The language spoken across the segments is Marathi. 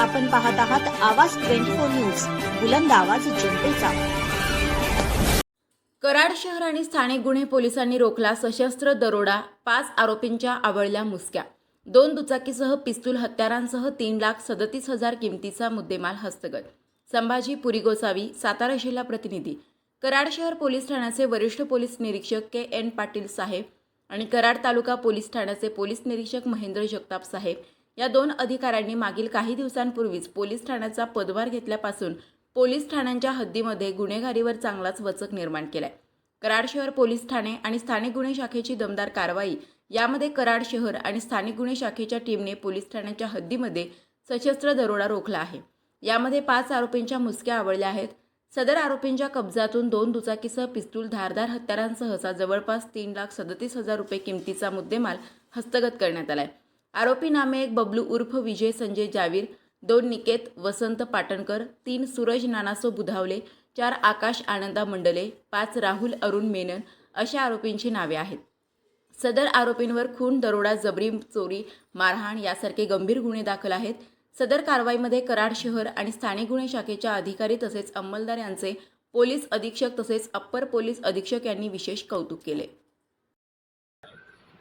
आपण पाहत आहात आवाज ट्वेंटी फोर न्यूज. बुलंद आवाज जनतेचा. कराड शहर आणि स्थानिक गुन्हे पोलिसांनी रोखला सशस्त्र दरोडा पाच आरोपींच्या आवळल्या मुसक्या. दोन दुचाकीसह पिस्तूल हत्यारांसह तीन लाख सदतीस हजार किमतीचा मुद्देमाल हस्तगत. संभाजी पुरी गोसावी सातारा जिल्हा प्रतिनिधी. कराड शहर पोलीस ठाण्याचे वरिष्ठ पोलीस निरीक्षक के एन पाटील साहेब आणि कराड तालुका पोलीस ठाण्याचे पोलीस निरीक्षक महेंद्र जगताप साहेब या दोन अधिकाऱ्यांनी मागील काही दिवसांपूर्वीच पोलीस ठाण्याचा पदभार घेतल्यापासून पोलीस ठाण्यांच्या हद्दीमध्ये गुन्हेगारीवर चांगलाच वचक निर्माण केलाय. कराड शहर पोलीस ठाणे आणि स्थानिक गुन्हे शाखेची दमदार कारवाई यामध्ये कराड शहर आणि स्थानिक गुन्हे शाखेच्या टीमने पोलीस ठाण्याच्या हद्दीमध्ये सशस्त्र दरोडा रोखला आहे. यामध्ये पाच आरोपींच्या मुसक्या आवळल्या आहेत. सदर आरोपींच्या कब्जातून दोन दुचाकीसह पिस्तूल धारदार हत्यारांसहसा जवळपास तीन लाख सदतीस हजार रुपये किमतीचा मुद्देमाल हस्तगत करण्यात आलाय. आरोपी नामे एक बबलू उर्फ विजय संजय जावीर दोन निकेत वसंत पाटणकर तीन सूरज नानासो बुधावले चार आकाश आनंदा मंडले पाच राहुल अरुण मेनन अशा आरोपींची नावे आहेत. सदर आरोपींवर खून दरोडा जबरी चोरी मारहाण यासारखे गंभीर गुन्हे दाखल आहेत. सदर कारवाईमध्ये कराड शहर आणि स्थानिक गुन्हे शाखेच्या अधिकारी तसेच अंमलदार यांचे पोलीस अधीक्षक तसेच अप्पर पोलीस अधीक्षक यांनी विशेष कौतुक केले.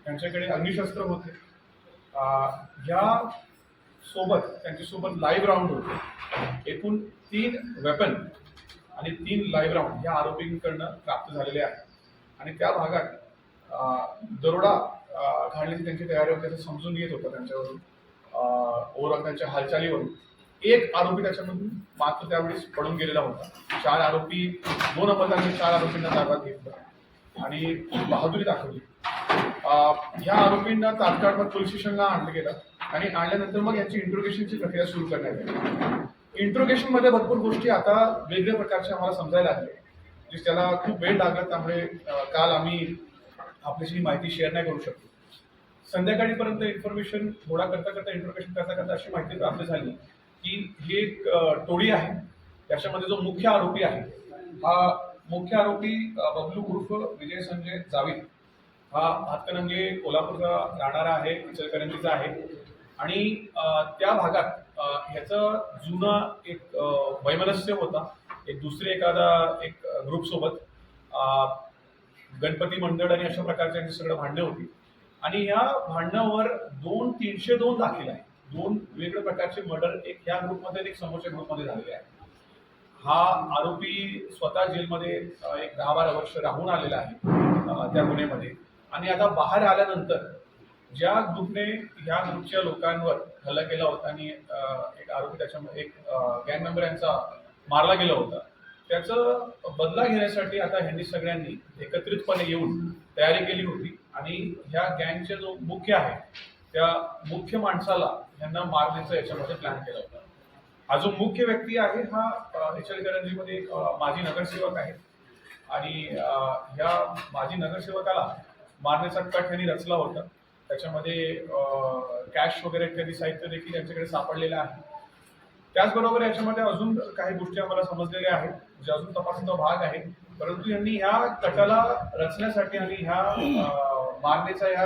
त्यांच्याकडे अग्निशस्त्र होते. या ह्या सोबत त्यांच्यासोबत लाईव्ह राऊंड होते. एकूण तीन वेपन आणि तीन लाईव्ह राऊंड या आरोपींकडनं प्राप्त झालेले आहे आणि त्या भागात दरोडा घालण्याची त्यांची तयारी होती असं समजून येत होतं त्यांच्यावरून. ओव्हरऑल त्यांच्या हालचालीवरून. एक आरोपी त्याच्यामधून मात्र त्यावेळेस पडून गेलेला होता. चार आरोपी दोन अपघातांनी चार आरोपींना ताब्यात घेतला. आणि बहादुरी दाखवली. ह्या आरोपींना तात्काळ मग पोलीस स्टेशनला आणलं गेलं आणि आणल्यानंतर मग यांची इंट्रोगेशनची प्रक्रिया सुरू करण्यात आली. इंट्रोगेशनमध्ये भरपूर गोष्टी आता वेगळ्या प्रकारच्या आम्हाला समजायला लागल्या. म्हणजे जे त्याला खूप वेळ लागला त्यामुळे काल आम्ही आपल्याशी माहिती शेअर नाही करू शकतो संध्याकाळीपर्यंत इन्फॉर्मेशन थोडा करता करता इंट्रोगेशन करता करता अशी माहिती प्राप्त झाली की ही एक टोळी आहे. त्याच्यामध्ये जो मुख्य आरोपी आहे हा मुख्य आरोपी बबलू उर्फ विजय संजय जावीद. हा हातकणंगले कोल्हापूरचा राहणारा आहे इचलकरंजीचा आहे. आणि त्या भागात ह्याचं जुनं एक वैमनस्य होता. एक दुसरे एखादा एक ग्रुपसोबत गणपती मंडळ आणि अशा प्रकारचे सगळं भांडणं होती. आणि या भांडणावर दोन तीनशे दोन दाखल आहे दोन वेगवेगळ्या प्रकारचे मर्डर एक ह्या ग्रुपमध्ये एक समोरच्या ग्रुपमध्ये झालेले आहे हा आरोपी स्वतः जेलमध्ये एक दहा बारा वर्ष राहून आलेला आहे त्या गुन्ह्यामध्ये. आणि आता बाहेर आल्यानंतर ज्या ग्रुपने ह्या ग्रुपच्या लोकांवर हल्ला केला होता आणि एक आरोपी त्याच्यामध्ये एक गँग मेंबर यांचा मारला गेला होता त्याचं बदला घेण्यासाठी आता ह्यांनी सगळ्यांनी एकत्रितपणे येऊन तयारी केली होती आणि ह्या गँगचे जो मुख्य आहे त्या मुख्य माणसाला ह्यांना मारण्याचा याच्यामध्ये प्लॅन केला होता. हा जो मुख्य व्यक्ती आहे हा अ, इचलकरंजीमध्ये माजी नगरसेवक आहे आणि ह्या माजी नगरसेवकाला मारण्याचा कट यांनी रचला होता. त्याच्यामध्ये कॅश वगैरे इत्यादी साहित्य देखील यांच्याकडे सापडलेलं आहे. त्याचबरोबर याच्यामध्ये अजून काही गोष्टी आम्हाला समजलेल्या आहेत जे अजून तपासाचा भाग आहे. परंतु यांनी ह्या कटाला रचण्यासाठी आणि ह्या अ, मारण्याचा ह्या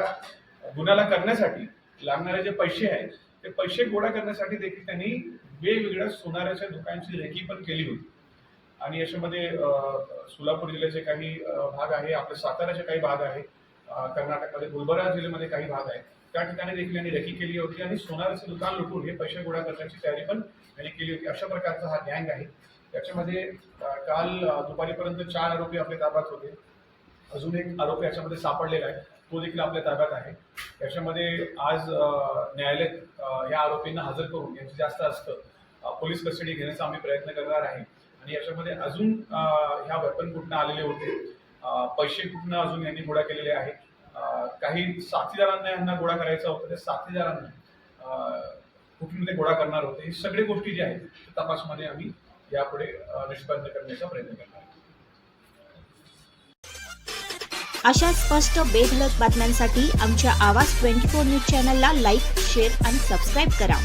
गुन्ह्याला करण्यासाठी लागणारे जे पैसे आहेत ते पैसे गोळा करण्यासाठी देखील त्यांनी वेगवेगळ्या सोनाऱ्याच्या दुकानांची रेकी पण केली होती. आणि याच्यामध्ये सोलापूर जिल्ह्याचे काही भाग आहे आपल्या साताऱ्याचे काही भाग आहे. कर्नाटकमध्ये गुलबर्गा जिल्ह्यामध्ये काही भाग आहे त्या ठिकाणी देखील यांनी रेकी केली होती आणि सोनाराचे दुकान लुटून हे पैसे गोळा करण्याची तयारी पण यांनी केली होती. अशा प्रकारचा हा गँग आहे. त्याच्यामध्ये काल दुपारीपर्यंत चार आरोपी आपल्या ताब्यात होते. अजून एक आरोपी याच्यामध्ये सापडलेला आहे. तो देखील आपल्या ताब्यात आहे. याच्यामध्ये आज न्यायालयात या आरोपींना हजर करून यांची जास्त असतं पोलीस कस्टडी घेण्याचा आम्ही प्रयत्न करणार आहे. आणि याच्यामध्ये अजून ह्या वेपन कुठनं आलेले होते? पैसे कुठनं अजून यांनी गोळा केलेले आहेत? काही साथीदारांना यांना गोळा करायचा होता त्या साथीदारांना कुठून ते गोळा करणार होते. ही सगळी गोष्टी ज्या आहेत तपासमध्ये आम्ही यापुढे निष्पन्न करण्याचा प्रयत्न करणार आहोत. अशा स्पष्ट बेधडक बातम्यांसाठी आमच्या आवाज ट्वेंटी फोर न्यूज चॅनलला लाईक शेअर आणि सबस्क्राईब करा.